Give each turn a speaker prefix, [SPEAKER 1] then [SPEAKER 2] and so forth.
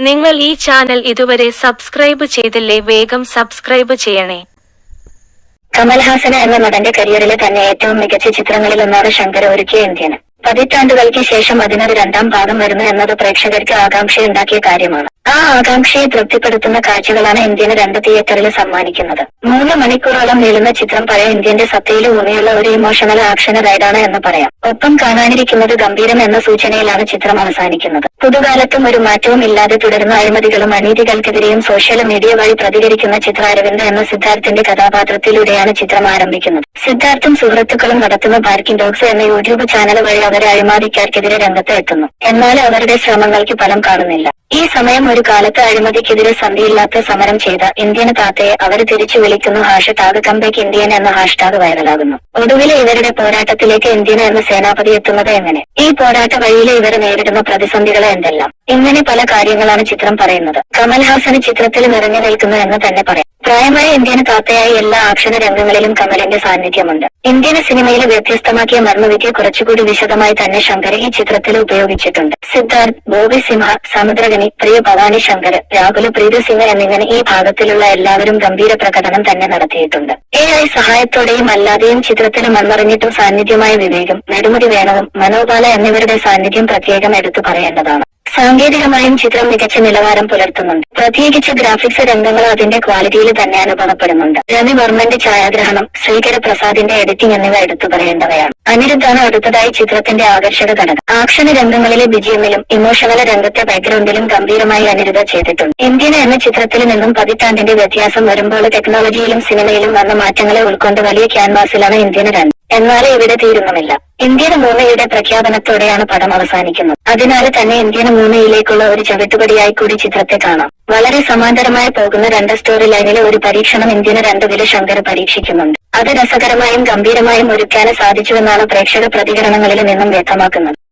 [SPEAKER 1] നിങ്ങൾ ഈ ചാനൽ ഇതുവരെ സബ്സ്ക്രൈബ് ചെയ്തില്ലേ വേഗം സബ്സ്ക്രൈബ് ചെയ്യണേ.
[SPEAKER 2] കമൽഹാസൻ എന്ന നടന്റെ കരിയറിലെ തന്നെ ഏറ്റവും മികച്ച ചിത്രങ്ങളിൽ ഒന്നാണ് ശങ്കര ഒരുക്കിയ ഇന്ത്യന് പതിറ്റാണ്ടുകൾക്ക് ശേഷം അതിനൊരു രണ്ടാം ഭാഗം വരുന്നു എന്നത് പ്രേക്ഷകർക്ക് ആകാംക്ഷയുണ്ടാക്കിയ കാര്യമാണ്. ആ ആകാംക്ഷയെ തൃപ്തിപ്പെടുത്തുന്ന കാഴ്ചകളാണ് ഇന്ത്യന് രണ്ട് തിയേറ്ററിൽ സമ്മാനിക്കുന്നത്. മൂന്ന് മണിക്കൂറോളം നീളുന്ന ചിത്രം പഴയ ഇന്ത്യന്റെ സത്തയിൽ ഊന്നിയുള്ള ഒരു ഇമോഷണൽ ആക്ഷൻ റൈഡാണ് എന്ന് പറയാം. ഒപ്പം കാണാനിരിക്കുന്നത് ഗംഭീരം എന്ന സൂചനയിലാണ് ചിത്രം അവസാനിക്കുന്നത്. പുതുകാലത്തും ഒരു മാറ്റവും ഇല്ലാതെ തുടരുന്ന അഴിമതികളും അനീതികൾക്കെതിരെയും സോഷ്യൽ മീഡിയ വഴി പ്രതികരിക്കുന്ന ചിത്ര അരവിന്ദ് എന്ന സിദ്ധാർത്ഥിന്റെ കഥാപാത്രത്തിലൂടെയാണ് ചിത്രം ആരംഭിക്കുന്നത്. സിദ്ധാർത്ഥും സുഹൃത്തുക്കളും നടത്തുന്ന പാർക്കിംഗ് ഡോഗ്സ് എന്ന യൂട്യൂബ് ചാനൽ വഴി അവരെ അഴിമതിക്കാർക്കെതിരെ രംഗത്ത് എത്തുന്നു. എന്നാൽ അവരുടെ ശ്രമങ്ങൾക്ക് ഫലം കാണുന്നില്ല. ഈ സമയം ഒരു കാലത്ത് അഴിമതിക്കെതിരെ സന്ധിയില്ലാത്ത സമരം ചെയ്ത ഇന്ത്യൻ താത്തയെ അവർ തിരിച്ചു വിളിക്കുന്നു. ഹാഷ് ടാഗ് കമ്പേക്ക് ഇന്ത്യൻ എന്ന ഹാഷ്ടാഗ് വൈറലാകുന്നു. ഒടുവിൽ ഇവരുടെ പോരാട്ടത്തിലേക്ക് ഇന്ത്യൻ എന്ന സേനാപതി എത്തുന്നത് എങ്ങനെ? ഈ പോരാട്ട വഴിയിൽ ഇവർ നേരിടുന്ന പ്രതിസന്ധികൾ എന്തെല്ലാം? ഇങ്ങനെ പല കാര്യങ്ങളാണ് ചിത്രം പറയുന്നത്. കമൽഹാസന് ചിത്രത്തിൽ നിറഞ്ഞു നിൽക്കുന്നു എന്ന് തന്നെ പറയാം. പ്രായമായ ഇന്ത്യൻ താത്തയായി എല്ലാ ആക്ഷന രംഗങ്ങളിലും കമലിന്റെ സാന്നിധ്യമുണ്ട്. ഇന്ത്യൻ സിനിമയിലെ വ്യത്യസ്തമാക്കിയ മർമ്മവിദ്യ കുറച്ചുകൂടി വിശദമായി തന്നെ ശങ്കർ ഈ ചിത്രത്തിൽ ഉപയോഗിച്ചിട്ടുണ്ട്. സിദ്ധാർത്ഥ് ബോബി സിംഹ സമുദ്രകനി പ്രിയ ഭവാനി ശങ്കർ രാഹുൽ പ്രീതി സിംഗ് എന്നിങ്ങനെ ഈ ഭാഗത്തിലുള്ള എല്ലാവരും ഗംഭീര പ്രകടനം തന്നെ നടത്തിയിട്ടുണ്ട്. എ ഐ സഹായത്തോടെയും അല്ലാതെയും ചിത്രത്തിന് മൺമറിഞ്ഞിട്ടും സാന്നിധ്യമായ വിവേകം നെടുമുടി വേണവും മനോബാല എന്നിവരുടെ സാന്നിധ്യം പ്രത്യേകം എടുത്തു പറയേണ്ടതാണ്. സാങ്കേതികമായും ചിത്രം മികച്ച നിലവാരം പുലർത്തുന്നുണ്ട്. പ്രത്യേകിച്ച് ഗ്രാഫിക്സ് രംഗങ്ങൾ അതിന്റെ ക്വാളിറ്റിയിൽ തന്നെ അനുഭവപ്പെടുന്നുണ്ട്. രവി വർമ്മന്റെ ഛായാഗ്രഹണം ശ്രീകര പ്രസാദിന്റെ എഡിറ്റിംഗ് എന്നിവ എടുത്തു പറയേണ്ടവയാണ്. അനിരുദ്ധാണ് അടുത്തതായി ചിത്രത്തിന്റെ ആകർഷക ഘടകം. ആക്ഷൻ രംഗങ്ങളിലെ വിജയമിലും ഇമോഷണൽ രംഗത്തെ ബാക്ക്ഗ്രൗണ്ടിലും ഗംഭീരമായി അനിരുദ്ധ ചെയ്തിട്ടുണ്ട്. ഇന്ത്യൻ എന്ന ചിത്രത്തിൽ നിന്നും പതിറ്റാണ്ടിന്റെ വ്യത്യാസം വരുമ്പോൾ ടെക്നോളജിയിലും സിനിമയിലും വന്ന മാറ്റങ്ങളെ ഉൾക്കൊണ്ട് വലിയ ക്യാൻവാസിലാണ് ഇന്ത്യന് രണ്ട് എന്നാൽ ഇവിടെ തീരുന്നുമില്ല ഇന്ത്യൻ മൂന്നയുടെ പ്രഖ്യാപനത്തോടെയാണ് പടം അവസാനിക്കുന്നത്. അതിനാൽ തന്നെ ഇന്ത്യൻ മൂന്നയിലേക്കുള്ള ഒരു ചവിട്ടുപടിയായി കൂടി ചിത്രത്തെ കാണാം. വളരെ സമാന്തരമായി പോകുന്ന രണ്ട് സ്റ്റോറി ലൈനിലെ ഒരു പരീക്ഷണം ഇന്ത്യന് രണ്ടുവിലെ ശങ്കർ പരീക്ഷിക്കുന്നുണ്ട്. അത് രസകരമായും ഗംഭീരമായും ഒരുക്കാനും സാധിച്ചുവെന്നാണ് പ്രേക്ഷക പ്രതികരണങ്ങളിൽ നിന്നും വ്യക്തമാക്കുന്നത്.